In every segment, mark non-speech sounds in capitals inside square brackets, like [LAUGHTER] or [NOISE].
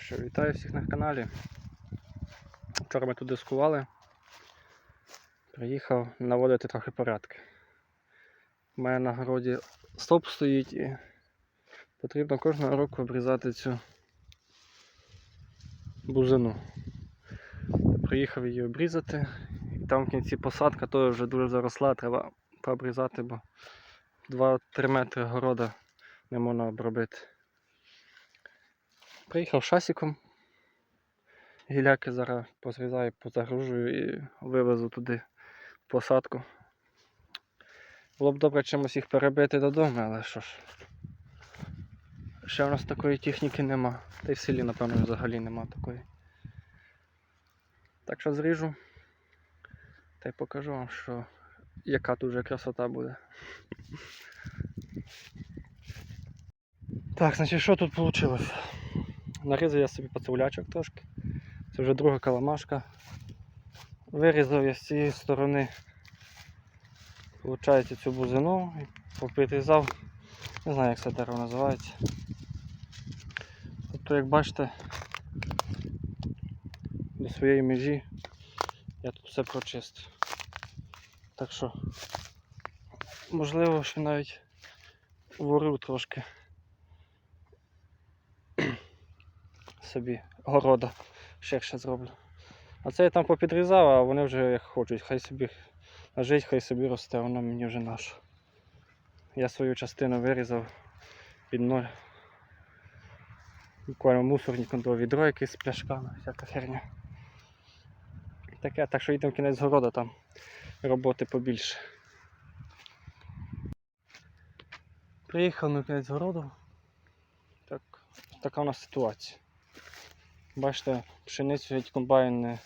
що, вітаю всіх на каналі. Вчора ми тут дискували. Приїхав наводити трохи порядки. У мене на городі стоп стоїть і потрібно кожного року обрізати цю бузину. Приїхав її обрізати. І там в кінці посадка теж вже дуже заросла, треба пообрізати, бо 2-3 метри города не можна обробити. Приїхав шасиком. Гіляки зараз позрізаю, позагружую і вивезу туди посадку. Було б добре чимось їх перебити додому, але що ж. Ще в нас такої техніки нема. Та й в селі, напевно, взагалі нема такої. Так що зріжу. Та й покажу вам, що яка тут вже красота буде. Так, значить, що тут вийшло? Нарізав я собі пацевлячок трошки. Це вже друга каламашка. Вирізав я з цієї сторони виходить, цю бузину і попідрізав. Не знаю, як це дерево називається. Тобто, як бачите, до своєї межі я тут все прочистив. Так що, можливо, ще навіть ворив трошки. Собі города ширше зроблю. А це я там попідрізав, а вони вже як хочуть, хай собі жить, хай собі росте, воно мені вже наше. Я свою частину вирізав під ноль. Буквально мусорником до відро якесь з пляшками, всяка херня. Таке, так що йдемо в кінець города, там роботи побільше. Приїхав на кінець городу. Так, така у нас ситуація. Бачите, пшеницю геть комбайн не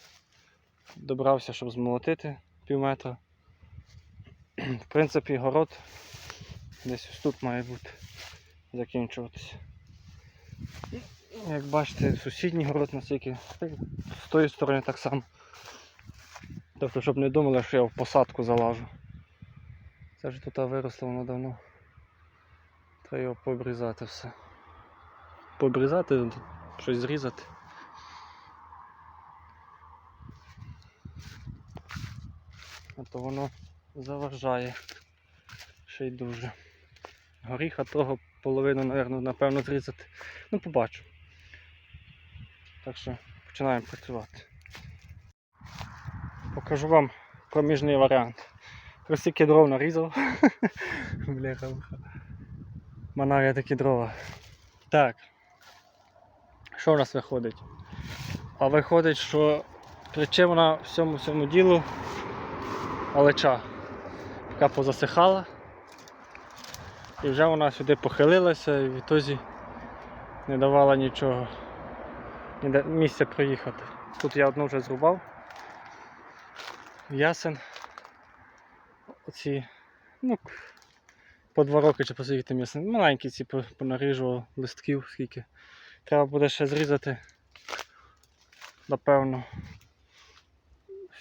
добрався, щоб змолотити пів метра. [CLEARS THROAT] В принципі, город десь ось тут має бути закінчуватися. Як бачите, сусідній город настільки з тої сторони так само. Тобто, щоб не думали, що я в посадку залажу. Це ж тут виросло воно давно. Треба його пообрізати все. Пообрізати, щось зрізати. А то воно заважає ще й дуже. Горіха того половину, напевно, напевно, зрізати. Ну, побачу. Так що починаємо працювати. Покажу вам проміжний варіант. Ось стільки дров нарізав. [LAUGHS] Бляха. Манав я такі дрова. Так. Що у нас виходить? А виходить, що причина всьому цьому ділу алеча, яка позасихала. І вже вона сюди похилилася і відтоді не давала нічого. Ніде місця проїхати. Тут я одну вже зрубав. Ясен. Оці, ну, по два роки чи посидіти ясен. Маленькі ці по- понаріжував листків скільки. Треба буде ще зрізати. Напевно.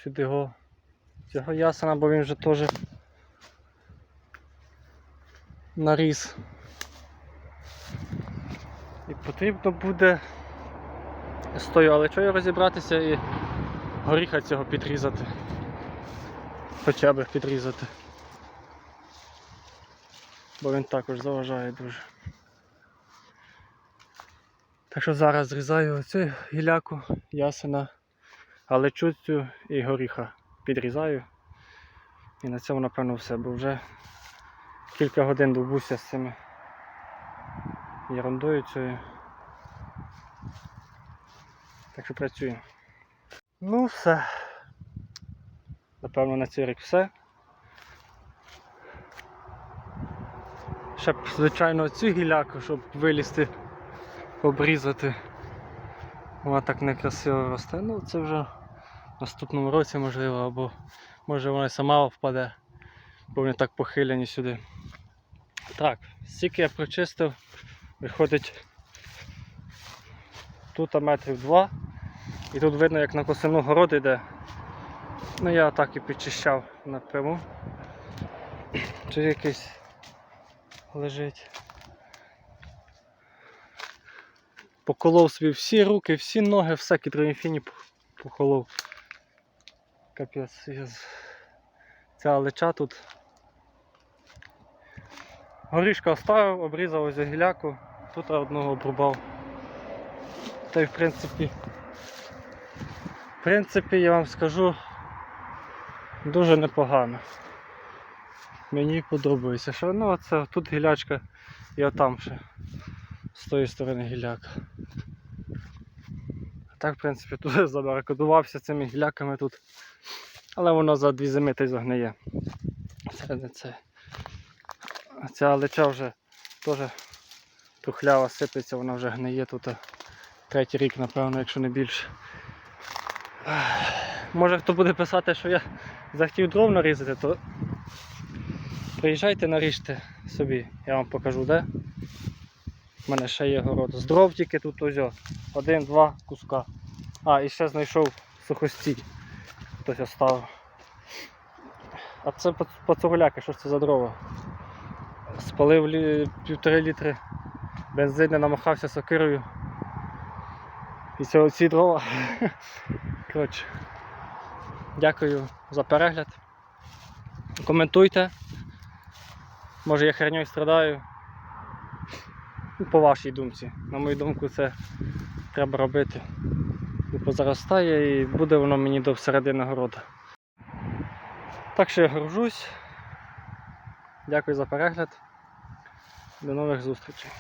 Сюди його цього ясена, бо він вже теж наріс. І потрібно буде з тою алечою розібратися і горіха цього підрізати. Хоча б підрізати. Бо він також заважає дуже. Так що зараз зрізаю оцю гіляку, ясена, алечу цю і горіха підрізаю. І на цьому напевно все, бо вже кілька годин довбуся з цими ерундою цією. Так що працюємо. Ну все. Напевно на цей рік все. Ще б, звичайно, цю гіляку, щоб вилізти, обрізати. Вона так некрасиво росте. Ну це вже наступному році можливо, або може вона сама впаде, бо вони так похилені сюди. Так, стільки я прочистив, виходить тут метрів два. І тут видно, як на косину город йде. Ну я так і підчищав напряму. Чи якийсь лежить. Поколов собі всі руки, всі ноги, все кітроніфіні поколов. Капець. Ця лича тут. Горішка оставив, обрізав ось гіляку, тут одного обрубав. Та й в принципі. В принципі, я вам скажу дуже непогано. Мені подобається. Що ну оце тут гілячка і отам ще з тої сторони гіляка. А так, в принципі, [LAUGHS] тут забаракодувався цими гіляками тут. Але воно за дві зими та й загниє. Це не це. Ця лича вже теж трухлява сипеться, вона вже гниє тут третій рік, напевно, якщо не більше. Може хто буде писати, що я захотів дров нарізати, то приїжджайте наріжте собі, я вам покажу, де. У мене ще є город. З дров тільки тут ось. Один-два куска. А, і ще знайшов сухостій. Хтось оставив. А це пац- пацугуляки, що ж це за дрова? Спалив лі... півтори літри бензину, намахався сокирою. І це оці дрова. [LAUGHS] Коротше. Дякую за перегляд. Коментуйте. Може я херньою страдаю. Ну, По вашій думці. На мою думку, це треба робити. І позаростає і буде воно мені до середини города. Так що я горжусь. Дякую за перегляд. До нових зустрічей.